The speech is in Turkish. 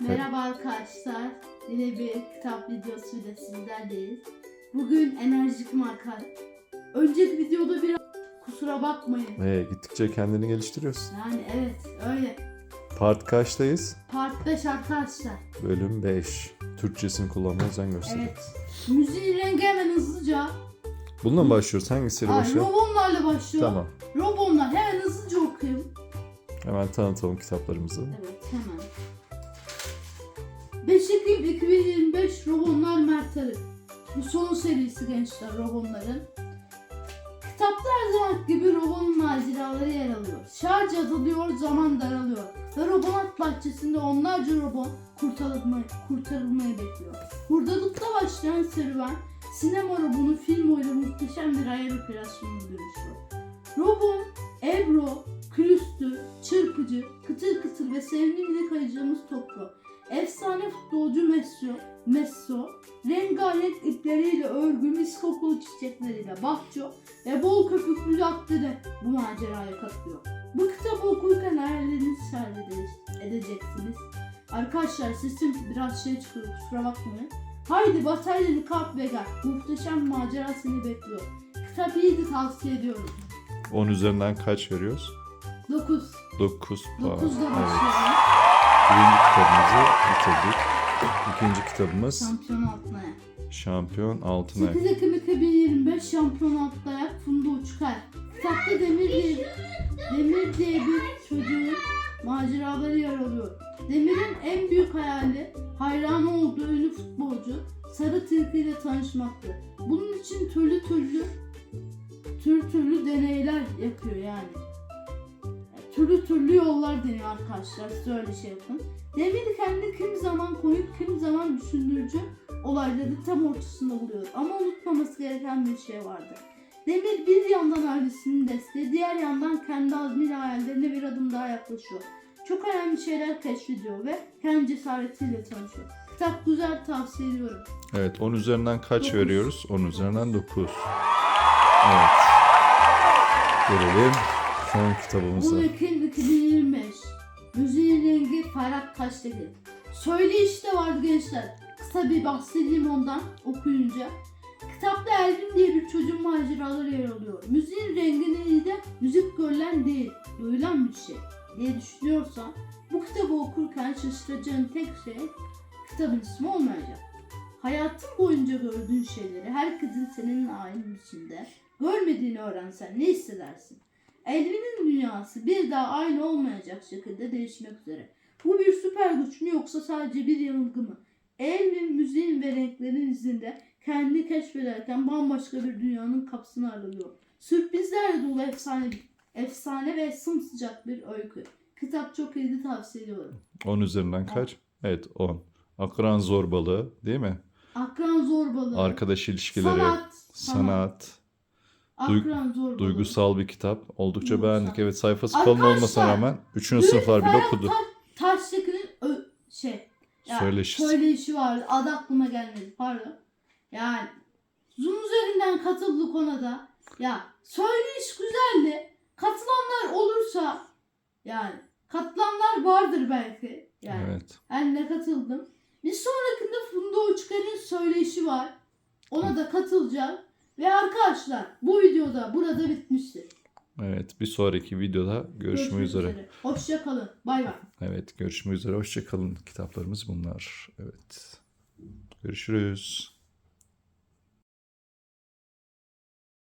Merhaba arkadaşlar. Yine bir kitap videosuyla sizlerleyiz. Bugün enerjik marka. Önceki videoda biraz kusura bakmayın. Ee, gittikçe kendini geliştiriyorsun. Yani evet öyle. Part kaçtayız? Part 5 arkadaşlar. Bölüm 5. Türkçesini kullanmaya özen göster. Evet. Müziğin rengi hemen hızlıca. Bununla mı başlıyoruz? Hangisiyle Ay, başlayalım? Robonlarla başlıyor. Tamam. Robonlar hemen hızlıca okuyayım. Hemen tanıtalım kitaplarımızı. Evet hemen. 5 Ekim 2025 Robonlar Mertleri. Bu son serisi gençler Robonların. Kitapta her zaman gibi Robon'un maceraları yer alıyor. Şarj azalıyor, zaman daralıyor. Ve Robonat bahçesinde onlarca Robon kurtarılmayı, kurtarılmayı bekliyor. Hurdalıkta başlayan serüven, sinema Robon'u film oyunu muhteşem bir hayal operasyonuna dönüşüyor. Robon, Ebro, Külüstü, Çırpıcı, Kıtır Kıtır ve sevimli minik ayıcığımız Toplu. Efsane futbolcu Messi, Messo, rengarenk ipleriyle örgü miskokulu çiçekleriyle Bahço ve bol köpüklü de bu maceraya katılıyor. Bu kitabı okurken hayallerinizi şerh edeceksiniz. Arkadaşlar sesim biraz şey çıkıyor kusura bakmayın. Haydi bataryanı kap ve gel. Muhteşem macera seni bekliyor. Kitap iyiydi tavsiye ediyorum. 10 üzerinden kaç veriyoruz? 9. 9 puan. 9'da Evet. başlıyorum. Birinci kitabımızı bitirdik. İkinci kitabımız Şampiyon altına ayak. Şampiyon Altın Ayak. 8 Ekim 2025 Şampiyon altına ayak Funda Uçkar. Kitapta Demir diye, Demir diye bir çocuğun maceraları yer alıyor. Demir'in en büyük hayali hayranı olduğu ünlü futbolcu Sarı Tilki ile tanışmaktı. Bunun için türlü türlü tür türlü deneyler yapıyor yani. Türlü türlü yollar deniyor arkadaşlar. Size öyle şey yapın. Demir kendi kim zaman komik kim zaman düşündürücü olayları tam ortasında buluyor. Ama unutmaması gereken bir şey vardı. Demir bir yandan ailesinin desteği, diğer yandan kendi azmiyle hayallerine bir adım daha yaklaşıyor. Çok önemli şeyler keşfediyor ve kendi cesaretiyle tanışıyor. Kitap güzel tavsiye ediyorum. Evet 10 üzerinden kaç Dokuz. veriyoruz? 10 üzerinden 9. Evet. Gelelim son 10 kitabımıza. Ekim 2025. Müziğin rengi Ferhat Taşdemir. Söyleyiş de vardı gençler. Kısa bir bahsedeyim ondan okuyunca. Kitapta Elvin diye bir çocuğun maceraları yer alıyor. Müziğin rengini de müzik görülen değil, duyulan bir şey diye düşünüyorsan bu kitabı okurken şaşıracağın tek şey kitabın ismi olmayacak. Hayatın boyunca gördüğün şeyleri herkesin senin aynı içinde görmediğini öğrensen ne hissedersin? Elvin'in dünyası bir daha aynı olmayacak şekilde değişmek üzere. Bu bir süper güç mü yoksa sadece bir yanılgı mı? Elvin müziğin ve renklerin izinde kendini keşfederken bambaşka bir dünyanın kapısını aralıyor. Sürprizlerle dolu efsane, efsane ve sımsıcak bir öykü. Kitap çok iyiydi tavsiye ediyorum. 10 üzerinden kaç? Evet 10. Akran zorbalığı değil mi? Akran zorbalığı. Arkadaş ilişkileri, Sanat. sanat, duy- Akran zorbalığı. duygusal bir kitap. Oldukça Duygusal. beğendik. Evet sayfası kalın Arkadaşlar, olmasına rağmen 3. Dün sınıflar bile okudu. Ta- Taştekin'in ö- şey ya, Söyleşisi. söyleşi vardı. Adı aklıma gelmedi. Pardon. Yani Zoom üzerinden katıldık ona da. Ya söyleyiş güzeldi. Katılanlar olursa yani katılanlar vardır belki. Yani Evet. ben de katıldım. Bir sonrakinde Funda Uçkar'ın söyleşi var. Ona da katılacağım. Ve arkadaşlar bu videoda burada bitmiştir. Evet. Bir sonraki videoda görüşmek üzere. Hoşça kalın. Bay bay. Evet görüşmek üzere. Hoşçakalın. Kitaplarımız bunlar. Evet. Görüşürüz.